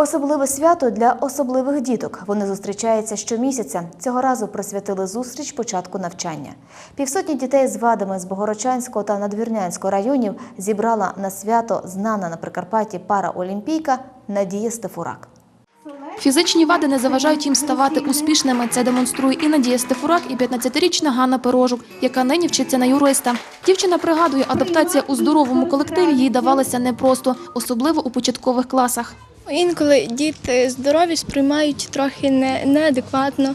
Особливе свято для особливих діток. Вони зустрічаються щомісяця. Цього разу присвятили зустріч початку навчання. Півсотні дітей з вадами з Богорочанського та Надвірнянського районів зібрала на свято знана на Прикарпатті пара Олімпійка Надія Стефурак. Фізичні вади не заважають їм ставати успішними. Це демонструє і Надія Стефурак, і 15-річна Ганна Пирожук, яка нині вчиться на юриста. Дівчина пригадує, адаптація у здоровому колективі їй давалася непросто, особливо у початкових класах. Інколи діти здорові сприймають трохи не, неадекватно,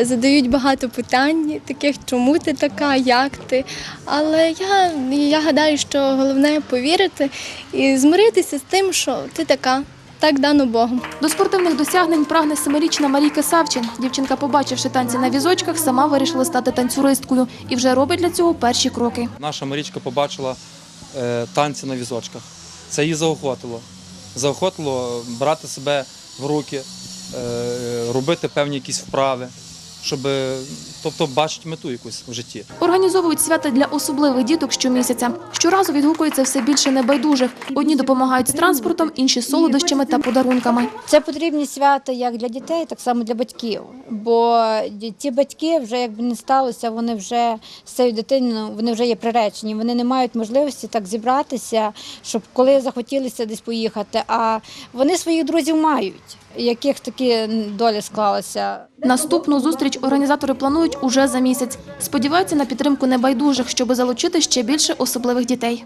задають багато питань, таких чому ти така, як ти. Але я, я гадаю, що головне повірити і змиритися з тим, що ти така, так дано Богом. До спортивних досягнень прагне семирічна Марійка Савчин. Дівчинка, побачивши танці на візочках, сама вирішила стати танцюристкою і вже робить для цього перші кроки. Наша Марічка побачила е, танці на візочках. Це її заохотило. Заохотило брати себе в руки, е, робити певні якісь вправи, щоб тобто бачити мету якусь в житті. Організовують свята для особливих діток щомісяця. Щоразу відгукується все більше небайдужих. Одні допомагають з транспортом, інші солодощами та подарунками. Це потрібні свята як для дітей, так само для батьків. Бо ті батьки вже якби не сталося, вони вже з цією дитиною вони вже є приречені. Вони не мають можливості так зібратися, щоб коли захотілося десь поїхати. А вони своїх друзів мають, яких такі долі склалася. Наступну зустріч організатори планують уже за місяць. Сподіваються на підтримку небайдужих, щоб залучити ще більше особливих дітей.